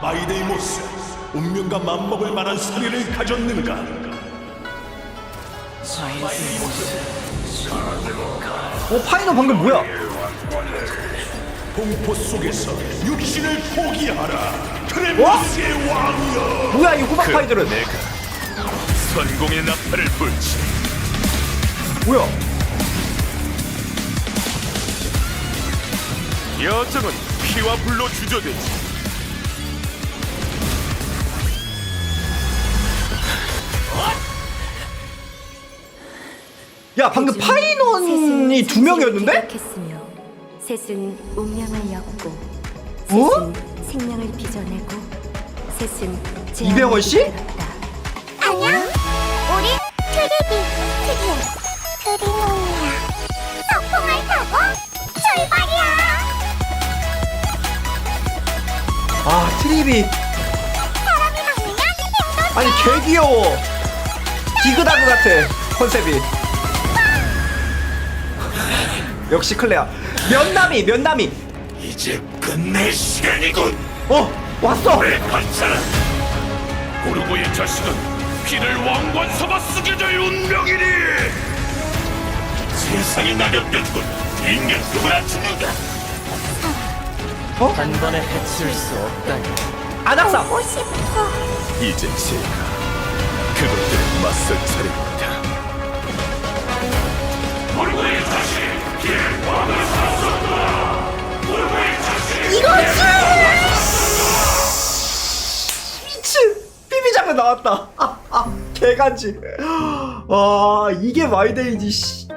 마이데이모스 운명과 맞먹을 만한 사리를 가졌는가 어 파이너 방금 뭐야? 공포 속에서 육신을 포기하라 트레모스의 왕이여 뭐야 이 호박 파이들은? 내가 선공의 나팔을 불지 뭐야? 여정은 피와 불로 주저되지 야 방금 파이넌이 두 명이었는데? 기억했으며 셋은 운명을 엮고 어? 셋은 생명을 빚어내고 셋은 이병헌 씨? 안녕? 우리 트리비 트리에 트리노이야 서풍을 타고 출발이야 아 트립이 사람이 많으면 힘도 아니 개 귀여워. 디그다그 같아 컨셉이. 역시 클레아. 면남이 면남이. 이제 끝낼 시간이군 어 왔어. 관찰 고르고의 자식은 피를 왕관 삼아 쓰게 될 운명이니 세상이 낙엽되군 인간 누구나 죽는다 단번에 해칠 수 없다니 아낙사. 보고 싶어 이제 제가 그것들을 맞설 차례입니다 고르고의 미친 비비 장면 나왔다. 아, 아 개간지. 와 이게 마이데이지 씨.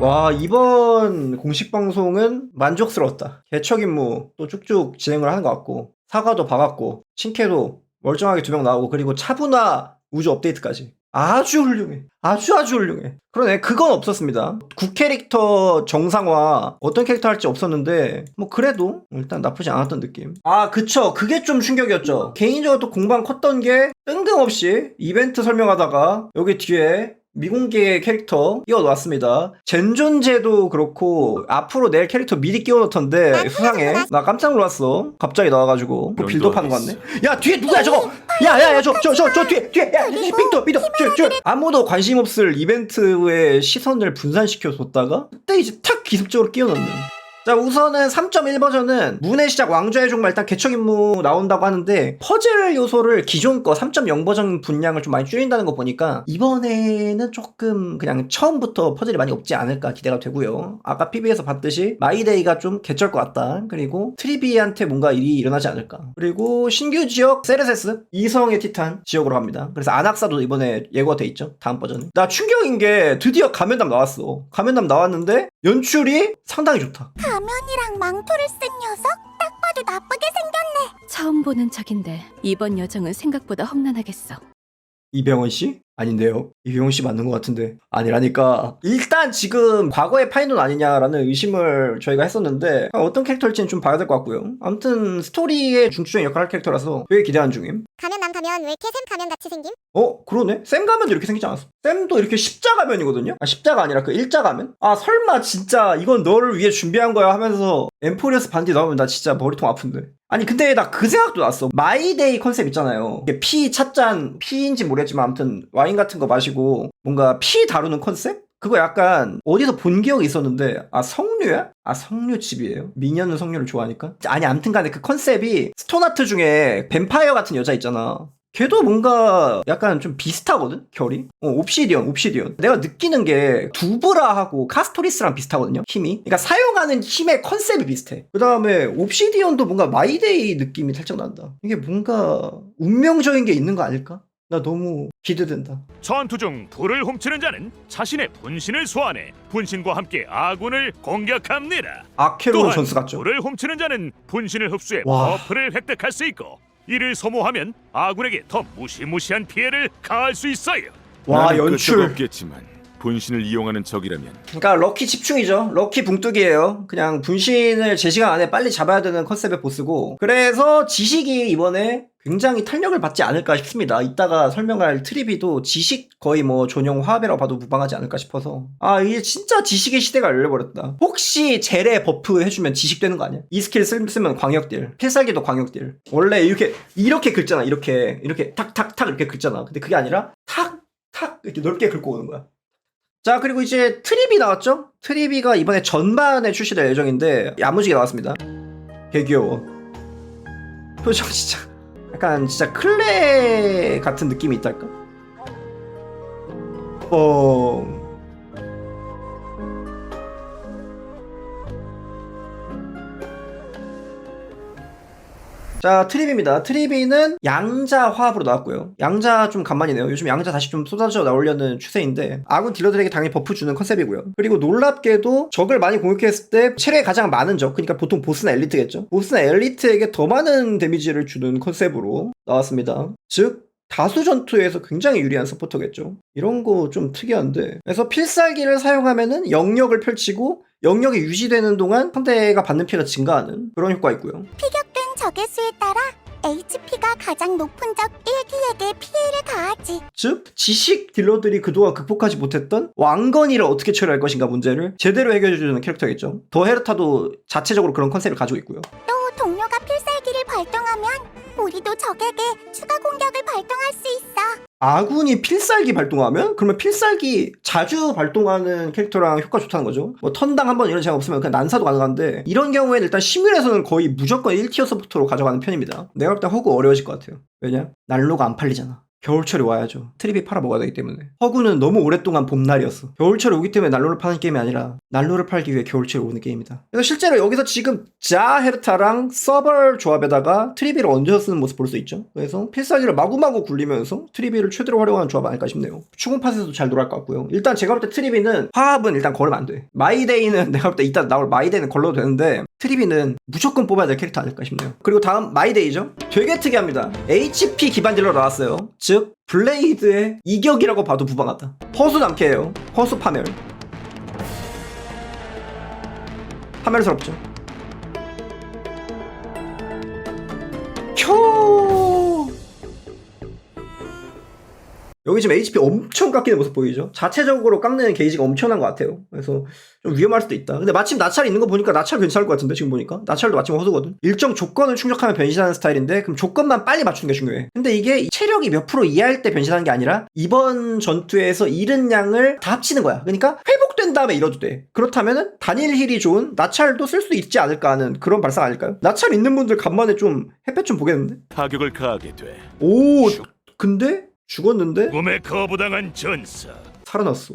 와 이번 공식 방송은 만족스러웠다. 개척 임무 또 쭉쭉 진행을 하는 것 같고 사과도 박았고 신캐도 멀쩡하게 두 명 나오고 그리고 차분화 우주 업데이트까지 아주 훌륭해. 아주 아주 훌륭해. 그러네 그건 없었습니다. 구 캐릭터 정상화 어떤 캐릭터 할지 없었는데 뭐 그래도 일단 나쁘지 않았던 느낌. 아 그쵸 그게 좀 충격이었죠. 개인적으로 또 공방 컸던 게 뜬금없이 이벤트 설명하다가 여기 뒤에 미공개 캐릭터 끼워놨습니다. 젠존제도 그렇고 앞으로 낼 캐릭터 미리 끼워놓던데 수상해. 나 깜짝 놀랐어. 갑자기 나와가지고 그 빌드업하는 거 같네. 야 뒤에 누구야 저거? 야야야 저 저 저 저 뒤에 뒤에 야 빅터 빅터 저저 아무도 관심 없을 이벤트의 시선을 분산시켜 줬다가 그때 이제 탁 기습적으로 끼워넣는. 자 우선은 3.1 버전은 문의 시작 왕좌의 종말 일단 개척 임무 나온다고 하는데 퍼즐 요소를 기존 거 3.0 버전 분량을 좀 많이 줄인다는 거 보니까 이번에는 조금 그냥 처음부터 퍼즐이 많이 없지 않을까 기대가 되고요. 아까 PB에서 봤듯이 마이데이가 좀 개쩔 것 같다. 그리고 트리비한테 뭔가 일이 일어나지 않을까. 그리고 신규 지역 세르세스 이성의 티탄 지역으로 갑니다. 그래서 아낙사도 이번에 예고가 돼 있죠 다음 버전에 나 충격인 게 드디어 가면담 나왔어. 가면담 나왔는데 연출이 상당히 좋다 가면이랑 망토를 쓴 녀석? 딱 봐도 나쁘게 생겼네 처음 보는 적인데 이번 여정은 생각보다 험난하겠어. 이병헌 씨? 아닌데요. 이병헌 씨 맞는 것 같은데. 아니라니까. 일단 지금 과거의 파이논 아니냐라는 의심을 저희가 했었는데 어떤 캐릭터일지는 좀 봐야 될 것 같고요. 아무튼 스토리의 중추적인 역할을 할 캐릭터라서 되게 기대하는 중임. 가면 남 가면 왜 이렇게 샘 가면 같이 생김? 어 그러네. 쌤 가면도 이렇게 생기지 않았어. 쌤도 이렇게 십자 가면이거든요. 아 십자가 아니라 그 일자 가면. 아 설마 진짜 이건 너를 위해 준비한 거야 하면서 엠포리어스 반디 나오면 나 진짜 머리통 아픈데. 아니 근데 나 그 생각도 났어. 마이데이 컨셉 있잖아요. 이게 피 찻잔 피인지 모르겠지만 아무튼 와인 같은 거 마시고 뭔가 피 다루는 컨셉? 그거 약간 어디서 본 기억이 있었는데 아 성류야? 아 성류 집이에요? 미녀는 성류를 좋아하니까? 아니 아무튼 간에 그 컨셉이 스톤아트 중에 뱀파이어 같은 여자 있잖아 걔도 뭔가 약간 좀 비슷하거든? 결이? 어 옵시디언 옵시디언. 내가 느끼는 게 두브라하고 카스토리스랑 비슷하거든요 힘이. 그러니까 사용하는 힘의 컨셉이 비슷해. 그 다음에 옵시디언도 뭔가 마이데이 느낌이 살짝 난다. 이게 뭔가 운명적인 게 있는 거 아닐까? 나 너무 기대된다. 전투 중 불을 훔치는 자는 자신의 분신을 소환해 분신과 함께 아군을 공격합니다. 또한 전스 같죠? 불을 훔치는 자는 분신을 흡수해 와. 버프를 획득할 수 있고 이를 소모하면 아군에게 더 무시무시한 피해를 가할 수 있어요 와 나는 연출 없겠지만 분신을 이용하는 적이라면 그러니까 럭키 집중이죠. 럭키 붕뜨기예요. 그냥 분신을 제 시간 안에 빨리 잡아야 되는 컨셉의 보스고. 그래서 지식이 이번에 굉장히 탄력을 받지 않을까 싶습니다. 이따가 설명할 트리비도 지식 거의 뭐 전용 화합이라고 봐도 무방하지 않을까 싶어서 아 이게 진짜 지식의 시대가 열려버렸다. 혹시 젤에 버프 해주면 지식 되는 거 아니야? 이 스킬 쓰- 쓰면 광역딜, 필살기도 광역딜. 원래 이렇게 이렇게 긁잖아. 이렇게 이렇게 탁탁탁 이렇게 긁잖아. 근데 그게 아니라 탁 탁 이렇게 넓게 긁고 오는 거야. 자 그리고 이제 트리비 나왔죠? 트리비가 이번에 전반에 출시될 예정인데 야무지게 나왔습니다. 개 귀여워. 표정 진짜 약간 진짜 클레 같은 느낌이 있달까? 어. 자, 트리비입니다. 트리비는 양자 화합으로 나왔고요. 양자 좀 간만이네요. 요즘 양자 다시 좀 쏟아져 나오려는 추세인데 아군 딜러들에게 당연히 버프 주는 컨셉이고요. 그리고 놀랍게도 적을 많이 공격했을 때 체력이 가장 많은 적, 그러니까 보통 보스나 엘리트겠죠. 보스나 엘리트에게 더 많은 데미지를 주는 컨셉으로 나왔습니다. 즉 다수 전투에서 굉장히 유리한 서포터겠죠. 이런 거 좀 특이한데. 그래서 필살기를 사용하면은 영역을 펼치고 영역이 유지되는 동안 상대가 받는 피해가 증가하는 그런 효과 있고요. 피격된 적의 수에 따라 HP가 가장 높은 적 1기에게 피해를 가하지. 즉 지식 딜러들이 그동안 극복하지 못했던 왕건이를 어떻게 처리할 것인가 문제를 제대로 해결해주는 캐릭터겠죠. 더 헤르타도 자체적으로 그런 컨셉을 가지고 있고요. 또 동료가 필살기를 발동하면 우리도 적에게 추가 공격을 발동할 수 있어. 아군이 필살기 발동하면 그러면 필살기 자주 발동하는 캐릭터랑 효과 좋다는 거죠. 뭐 턴당 한 번 이런 제한 없으면 그냥 난사도 가능한데 이런 경우에는 일단 시뮬에서는 거의 무조건 1티어 서포터로 가져가는 편입니다. 내가 볼 때 허구 어려워질 것 같아요. 왜냐? 난로가 안 팔리잖아. 겨울철이 와야죠. 트립이 팔아 먹어야 되기 때문에. 허구는 너무 오랫동안 봄날이었어. 겨울철이 오기 때문에 난로를 파는 게임이 아니라 난로를 팔기 위해 겨울철이 오는 게임이다. 그래서 실제로 여기서 지금 자 헤르타랑 서벌 조합에다가 트리비를 얹어서 쓰는 모습 볼 수 있죠. 그래서 필살기를 마구마구 굴리면서 트리비를 최대로 활용하는 조합 아닐까 싶네요. 추궁팟에서도 잘 놀아갈 것 같고요. 일단 제가 볼 때 트리비는 화합은 일단 걸으면 안 돼. 마이데이는 내가 볼 때 이따 나올 마이데이는 걸러도 되는데 트리비는 무조건 뽑아야 될 캐릭터 아닐까 싶네요. 그리고 다음 마이데이죠. 되게 특이합니다. HP 기반 딜러 나왔어요. 즉 블레이드의 이격이라고 봐도 무방하다. 허수 남캐예요. 허수 파멸. 파멸스럽죠. 여기 지금 HP 엄청 깎이는 모습 보이죠? 자체적으로 깎는 게이지가 엄청난 것 같아요. 그래서 좀 위험할 수도 있다. 근데 마침 나찰 있는 거 보니까 나찰 괜찮을 것 같은데 지금 보니까 나찰도 마침 허수거든. 일정 조건을 충족하면 변신하는 스타일인데 그럼 조건만 빨리 맞추는 게 중요해. 근데 이게 체력이 몇 프로 이하일 때 변신하는 게 아니라 이번 전투에서 잃은 양을 다 합치는 거야. 그러니까 회복된 다음에 잃어도 돼. 그렇다면은 단일 힐이 좋은 나찰도 쓸 수 있지 않을까 하는 그런 발상 아닐까요? 나찰 있는 분들 간만에 좀 햇볕 좀 보겠는데? 타격을 가하게 돼 오, 근데 죽었는데 꿈에 거부당한 전사 살아났어.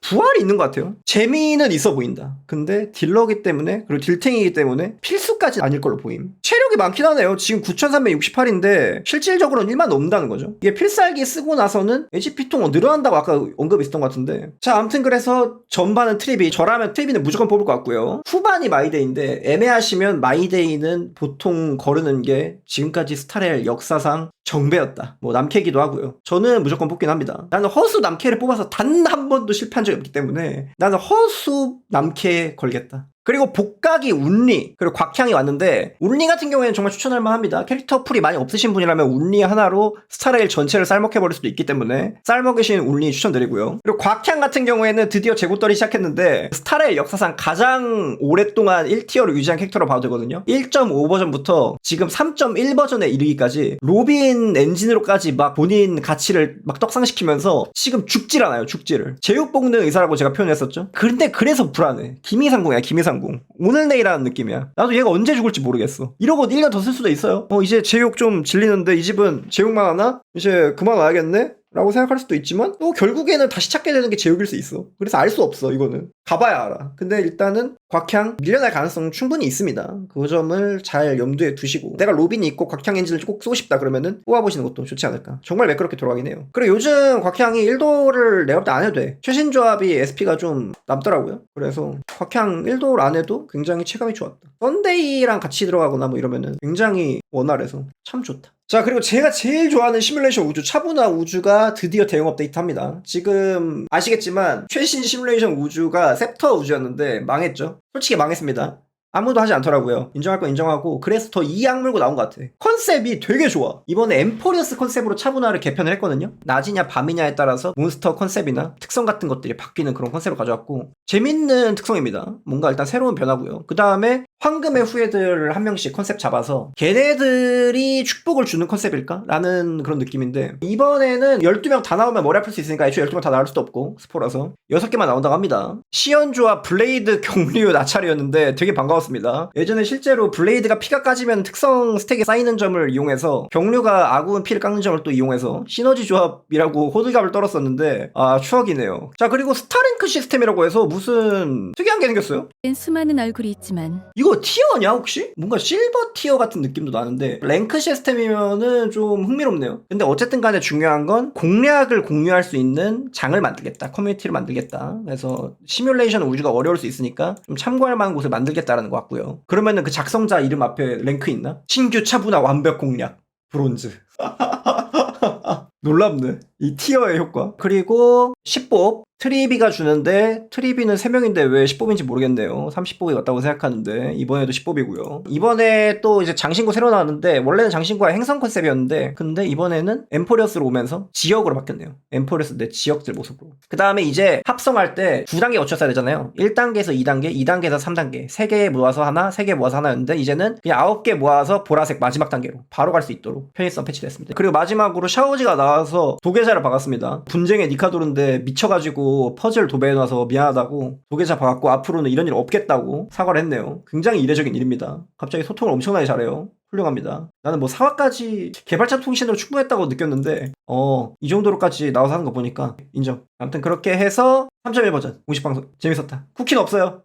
부활이 있는 것 같아요. 재미는 있어 보인다. 근데 딜러기 때문에 그리고 딜탱이기 때문에 필수 까지 아닐 걸로 보임. 체력이 많긴 하네요. 지금 9,368인데 실질적으로는 1만 넘는다는 거죠. 이게 필살기 쓰고 나서는 HP통 늘어난다고 아까 언급이 있었던 것 같은데. 자, 아무튼 그래서 전반은 트리비. 저라면 트리비는 무조건 뽑을 것 같고요. 후반이 마이데이인데 애매하시면 마이데이는 보통 거르는 게 지금까지 스타렐 역사상 정배였다. 뭐 남캐기도 하고요. 저는 무조건 뽑긴 합니다. 나는 허수 남캐를 뽑아서 단 한 번도 실패한 적이 없기 때문에 나는 허수 남캐 걸겠다. 그리고 복각이 운리 그리고 곽향이 왔는데 운리 같은 경우에는 정말 추천할 만합니다. 캐릭터 풀이 많이 없으신 분이라면 운리 하나로 스타레일 전체를 쌀먹해 버릴 수도 있기 때문에 쌀먹이신 운리 추천드리고요. 그리고 곽향 같은 경우에는 드디어 재고떨이 시작했는데 스타레일 역사상 가장 오랫동안 1티어를 유지한 캐릭터로 봐도 되거든요. 1.5 버전부터 지금 3.1 버전에 이르기까지 로빈 엔진으로까지 막 본인 가치를 막 떡상시키면서 지금 죽질 않아요. 죽지를. 제육 볶는 의사라고 제가 표현했었죠. 근데 그래서 불안해. 기미상궁이야. 기미상 궁. 오늘 내일 하는 느낌이야. 나도 얘가 언제 죽을지 모르겠어. 이러고 1년 더 쓸 수도 있어요. 어 이제 제육 좀 질리는데 이 집은 제육만 하나? 이제 그만 와야겠네? 라고 생각할 수도 있지만 또 결국에는 다시 찾게 되는 게 제육일 수 있어. 그래서 알 수 없어 이거는. 가봐야 알아. 근데 일단은 곽향 밀려날 가능성 충분히 있습니다. 그 점을 잘 염두에 두시고 내가 로빈이 있고 곽향 엔진을 꼭 쓰고 싶다 그러면은 뽑아보시는 것도 좋지 않을까. 정말 매끄럽게 돌아가긴 해요. 그리고 요즘 곽향이 1도를 내가 볼때안 해도 돼. 최신 조합이 SP가 좀 남더라고요. 그래서 곽향 1도를 안 해도 굉장히 체감이 좋았다. 썬데이랑 같이 들어가거나 뭐 이러면은 굉장히 원활해서 참 좋다. 자 그리고 제가 제일 좋아하는 시뮬레이션 우주 차분화 우주가 드디어 대응 업데이트합니다. 지금 아시겠지만 최신 시뮬레이션 우주가 셉터 우주였는데 망했죠. 솔직히 망했습니다. 아무도 하지 않더라고요. 인정할 건 인정하고 그래서 더 이 악물고 나온 것 같아. 컨셉이 되게 좋아. 이번에 엠포리어스 컨셉으로 차분화를 개편을 했거든요. 낮이냐 밤이냐에 따라서 몬스터 컨셉이나 특성 같은 것들이 바뀌는 그런 컨셉을 가져왔고 재밌는 특성입니다. 뭔가 일단 새로운 변화고요. 그 다음에 황금의 후예들을 한 명씩 컨셉 잡아서 걔네들이 축복을 주는 컨셉일까? 라는 그런 느낌인데 이번에는 12명 다 나오면 머리 아플 수 있으니까 애초에 12명 다 나올 수도 없고 스포라서 6개만 나온다고 합니다. 시연주와 블레이드 경류 나찰이었는데 되게 반가웠습니다. 예전에 실제로 블레이드가 피가 까지면 특성 스택에 쌓이는 점을 이용해서 경류가 아군 피를 깎는 점을 또 이용해서 시너지 조합이라고 호들갑을 떨었었는데 아 추억이네요. 자 그리고 스타랭크 시스템이라고 해서 무슨 특이한 게 생겼어요. 수많은 얼굴이 있지만 이거 티어냐 혹시? 뭔가 실버 티어 같은 느낌도 나는데 랭크 시스템이면은 좀 흥미롭네요. 근데 어쨌든 간에 중요한 건 공략을 공유할 수 있는 장을 만들겠다. 커뮤니티를 만들겠다. 그래서 시뮬레이션 우주가 어려울 수 있으니까 좀 참고할 만한 곳을 만들겠다라는 것 같고요. 그러면은 그 작성자 이름 앞에 랭크 있나? 신규 차분화 완벽 공략. 브론즈. 놀랍네. 이 티어의 효과. 그리고 10법. 트리비가 주는데 트리비는 3명인데 왜 10법인지 모르겠네요. 30법이 맞다고 생각하는데 이번에도 10법이고요. 이번에 또 이제 장신구 새로 나왔는데 원래는 장신구가 행성 컨셉이었는데 근데 이번에는 엠포리어스로 오면서 지역으로 바뀌었네요. 엠포리어스 내 지역들 모습으로. 그 다음에 이제 합성할 때두 단계 거쳤어야 되잖아요. 1단계에서 2단계, 2단계에서 3단계. 3개 모아서 하나, 3개 모아서 하나였는데 이제는 그냥 9개 모아서 보라색 마지막 단계로 바로 갈 수 있도록 편의성 패치됐습니다. 그리고 마지막으로 샤오지가 나와서 도계자를 박았습니다. 분쟁의 니카도르인데 미쳐가지고 퍼즐 도배해놔서 미안하다고 도계자 박았고 앞으로는 이런 일 없겠다고 사과를 했네요. 굉장히 이례적인 일입니다. 갑자기 소통을 엄청나게 잘해요. 훌륭합니다. 나는 뭐 사과까지 개발자 통신으로 충분했다고 느꼈는데 어 이 정도로까지 나와서 하는 거 보니까 인정. 아무튼 그렇게 해서 3.1 버전 공식 방송 재밌었다. 쿠키는 없어요.